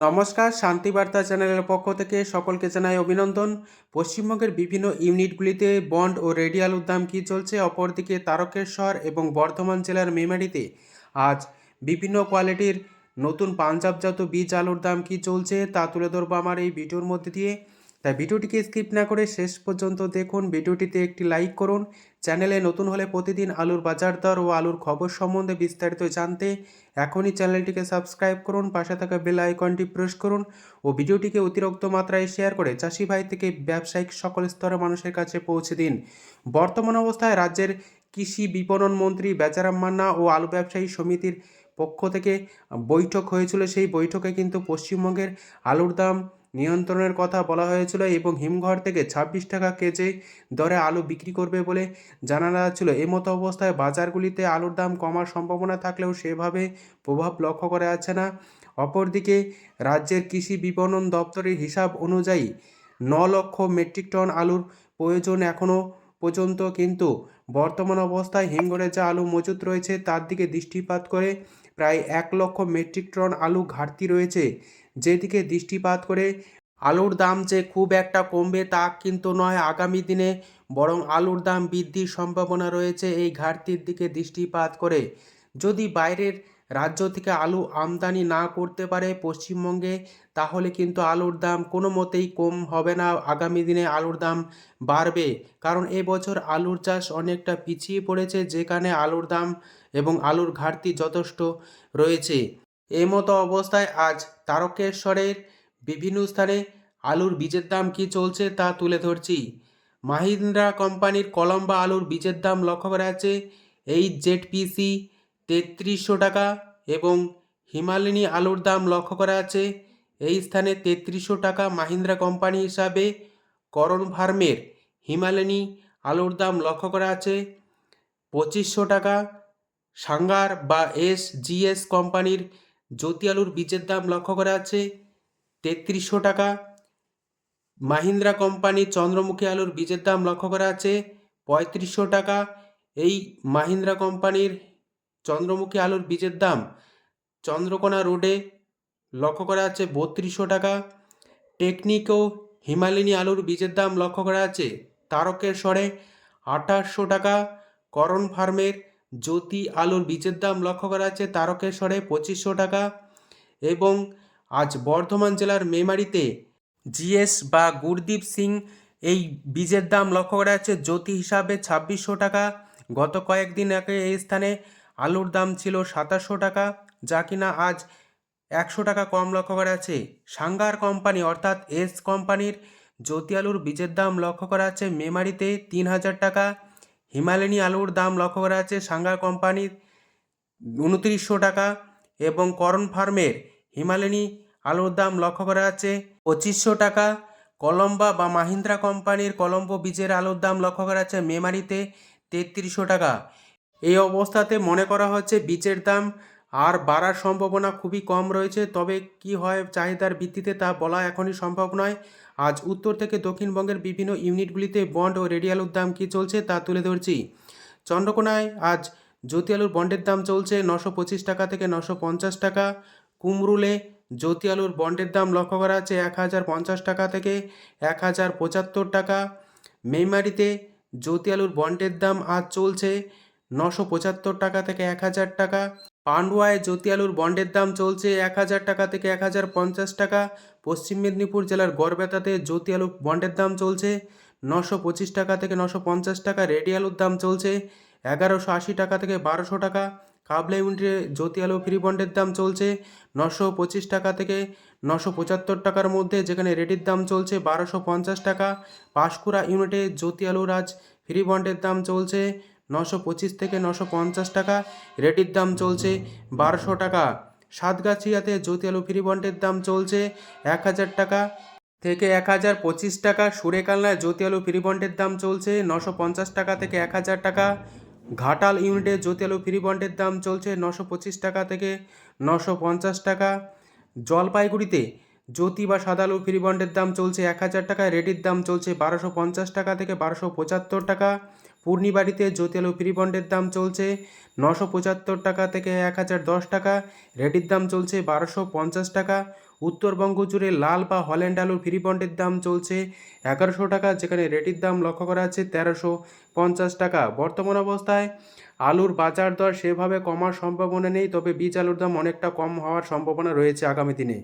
নমস্কার শান্তিবার্তা চ্যানেলের পক্ষ থেকে সকলকে জানাই অভিনন্দন। পশ্চিমবঙ্গের বিভিন্ন ইউনিটগুলিতে বন্ড ও রেডিয়াল উদ্যাম কী চলছে, অপরদিকে তারকেশ্বর এবং বর্ধমান জেলার মেমারিতে আজ বিভিন্ন কোয়ালিটির নতুন পাঞ্জাবজাত বীজ আলুর দাম কী চলছে তা তুলে ধরবো আমার এই ভিডিওর মধ্যে দিয়ে। তাই ভিডিওটিকে স্কিপ না করে শেষ পর্যন্ত দেখুন, ভিডিওটিতে একটি লাইক করুন চ্যানেলে নতুন হলে প্রতিদিন আলুর বাজার দর ও আলুর খবর সম্বন্ধে বিস্তারিত জানতে এখনই চ্যানেলটিকে সাবস্ক্রাইব করুন, পাশে থাকা বেল আইকনটি প্রেস করুন ও ভিডিওটিকে অতিরিক্ত মাত্রায় শেয়ার করে চাষি ভাই থেকে ব্যবসায়িক সকল স্তরের মানুষের কাছে পৌঁছে দিন। বর্তমান অবস্থায় রাজ্যের কৃষি বিপণন মন্ত্রী বেচারাম মান্না ও আলু ব্যবসায়ী সমিতির পক্ষ থেকে বৈঠক হয়েছিল। সেই বৈঠকে কিন্তু পশ্চিমবঙ্গের আলুর দাম নিয়ন্ত্রণের কথা বলা হয়েছিল এবং হিমঘর থেকে ছাব্বিশ টাকা কেজি দরে আলু বিক্রি করবে বলে জানানো যাচ্ছিল এমতো অবস্থায় বাজারগুলিতে আলুর দাম কমার সম্ভাবনা থাকলেও সেভাবে প্রভাব লক্ষ্য করা যাচ্ছে না। অপরদিকে রাজ্যের কৃষি বিপণন দপ্তরের হিসাব অনুযায়ী ন লক্ষ মেট্রিক টন আলুর প্রয়োজন এখনও পর্যন্ত, কিন্তু বর্তমান অবস্থায় হিমঘরে যা আলু মজুত রয়েছে তার দিকে দৃষ্টিপাত করে প্রায় এক লক্ষ মেট্রিক টন আলু ঘাটতি রয়েছে। যেদিকে দৃষ্টিপাত করে আলুর দাম যে খুব একটা কমবে তা কিন্তু নয়। আগামী দিনে বরং আলুর দাম বৃদ্ধির সম্ভাবনা রয়েছে এই ঘাটতির দিকে দৃষ্টিপাত করে। যদি বাইরের রাজ্য থেকে আলু আমদানি না করতে পারে পশ্চিমবঙ্গে, তাহলে কিন্তু আলুর দাম কোনো মতেই কম হবে না। আগামী দিনে আলুর দাম বাড়বে। কারণ এবছর আলুর চাষ অনেকটা পিছিয়ে পড়েছে, যেখানে আলুর দাম এবং আলুর ঘাটতি যথেষ্ট রয়েছে। এই মতো অবস্থায় আজ তারকেশ্বরের বিভিন্ন স্থানে আলুর বীজের দাম কি চলছে তা তুলে ধরছি। মাহিন্দ্রা কোম্পানির কলম্বা আলুর বীজের দাম লক্ষ্য করা যাচ্ছে এইচ জেড পিসি তেত্রিশশো টাকা এবং হিমালয়নী আলুর দাম লক্ষ্য করা আছে এই স্থানে তেত্রিশশো টাকা মাহিন্দ্রা কোম্পানি হিসাবে করণ ফার্মের হিমালয়নী আলুর দাম লক্ষ্য করা আছে পঁচিশশো টাকা। সাঙ্গার বা এস জিএস কোম্পানির জ্যোতি আলুর বীজের দাম লক্ষ্য করা আছে। তেত্রিশশো টাকা। মাহিন্দ্রা কোম্পানির চন্দ্রমুখী আলুর বীজের দাম লক্ষ্য করা আছে। পঁয়ত্রিশশো টাকা। এই মাহিন্দ্রা কোম্পানির চন্দ্রমুখী আলুর বীজের দাম চন্দ্রকোনা রোডে লক্ষ্য করা আছে বত্রিশশো টাকা। টেকনিক ও হিমালিনী আলুর বীজের দাম লক্ষ্য করা আছে। তারকেশ্বরে আঠাশশো টাকা। করণ ফার্মের জ্যোতি আলুর বীজের দাম লক্ষ্য করা আছে তারকেশ্বরে পঁচিশশো টাকা এবং আজ বর্ধমান জেলার মেমারিতে জিএস বা গুরদীপ সিং এই বীজের দাম লক্ষ্য করা যাচ্ছে জ্যোতি হিসাবে ছাব্বিশশো টাকা। গত কয়েকদিন আগে এই স্থানে আলুর দাম ছিল সাতাশশো টাকা, যা কিনা আজ একশো টাকা কম লক্ষ্য করা যাচ্ছে। সাঙ্গার কোম্পানি অর্থাৎ এস কোম্পানির জ্যোতি আলুর বীজের দাম লক্ষ্য করা যাচ্ছে মেমারিতে তিন হাজার টাকা। হিমালয়নী আলুর দাম লক্ষ্য করা যাচ্ছে সাঙ্গার কোম্পানির উনত্রিশশো টাকা এবং করণ ফার্মের হিমালয়নী আলুর দাম লক্ষ্য করা যাচ্ছে পঁচিশশো টাকা। কলম্বা বা মাহিন্দ্রা কোম্পানির কলম্বো বীজের আলুর দাম লক্ষ্য করা যাচ্ছে মেমারিতে তেত্রিশশো টাকা। এই অবস্থাতে মনে করা হচ্ছে বীজের দাম আর বাড়ার সম্ভাবনা খুবই কম রয়েছে, তবে কি হয় চাহিদার ভিত্তিতে তা বলা এখনই সম্ভব নয়। আজ উত্তর থেকে দক্ষিণবঙ্গের বিভিন্ন ইউনিটগুলিতে বন্ড ও রেডি আলুর দাম কী চলছে তা তুলে ধরছি। চন্দ্রকোনায় আজ জ্যোতি আলুর বন্ডের দাম চলছে নশো পঁচিশ টাকা থেকে নশো পঞ্চাশ টাকা। কুমরুলে জ্যোতি আলুর বন্ডের দাম লক্ষ্য করা আছে এক হাজার পঞ্চাশ টাকা থেকে এক হাজার পঁচাত্তর টাকা। মেমারিতে জ্যোতি আলুর বন্ডের দাম আজ চলছে নশো পঁচাত্তর টাকা থেকে এক হাজার টাকা। পান্ডুয়ায় জ্যোতি আলুর বন্ডের দাম চলছে এক হাজার টাকা থেকে এক হাজার পঞ্চাশ টাকা। পশ্চিম মেদিনীপুর জেলার গড়বেতাতে জ্যোতি আলুর বন্ডের দাম চলছে নশো পঁচিশ টাকা থেকে নশো পঞ্চাশ টাকা। রেডি আলুর দাম চলছে এগারোশো আশি টাকা থেকে বারোশো টাকা। কাবলা ইউনিটে জ্যোতি আলু ফ্রি বন্ডের দাম চলছে নশো পঁচিশ টাকা থেকে নশো পঁচাত্তর টাকার মধ্যে, যেখানে রেডির দাম চলছে বারোশো পঞ্চাশ টাকা। পাঁশকুড়া ইউনিটে জ্যোতি আলুর আজ ফ্রি বন্ডের দাম চলছে নশো পঁচিশ থেকে নশো পঞ্চাশ টাকা। রেডির দাম চলছে বারোশো টাকা। সাতগাছিয়াতে জ্যোতি আলু ফ্রি বন্ডের দাম চলছে এক হাজার টাকা থেকে এক হাজার পঁচিশ টাকা। সুরেকালনায় জ্যোতি আলু ফ্রি বন্ডের দাম চলছে নশো পঞ্চাশ টাকা থেকে এক হাজার টাকা। ঘাটাল ইউনিটে জ্যোতি আলু ফ্রি বন্ডের দাম চলছে নশো পঁচিশ টাকা থেকে নশো পঞ্চাশ টাকা। জলপাইগুড়িতে জ্যোতি বা সাদা আলু ফ্রি বন্ডের দাম চলছে এক হাজার টাকা। রেডির দাম চলছে বারোশো পঞ্চাশ টাকা থেকে বারোশো পঁচাত্তর টাকা। পূর্ণিবাড়িতে জ্যোতি আলু ফ্রি বন্ডের দাম চলছে নশো পঁচাত্তর টাকা থেকে এক হাজার দশ টাকা, রেডির দাম চলছে বারোশো পঞ্চাশ টাকা। উত্তরবঙ্গ জুড়ে লাল বা হল্যান্ড আলুর ফ্রি বন্ডের দাম চলছে এগারোশো টাকা, যেখানে রেটির দাম লক্ষ্য করা যাচ্ছে তেরোশো পঞ্চাশ টাকা। বর্তমান অবস্থায় আলুর বাজার দর সেভাবে কমার সম্ভাবনা নেই, তবে বীজ আলুর দাম অনেকটা কম হওয়ার সম্ভাবনা রয়েছে আগামী দিনে।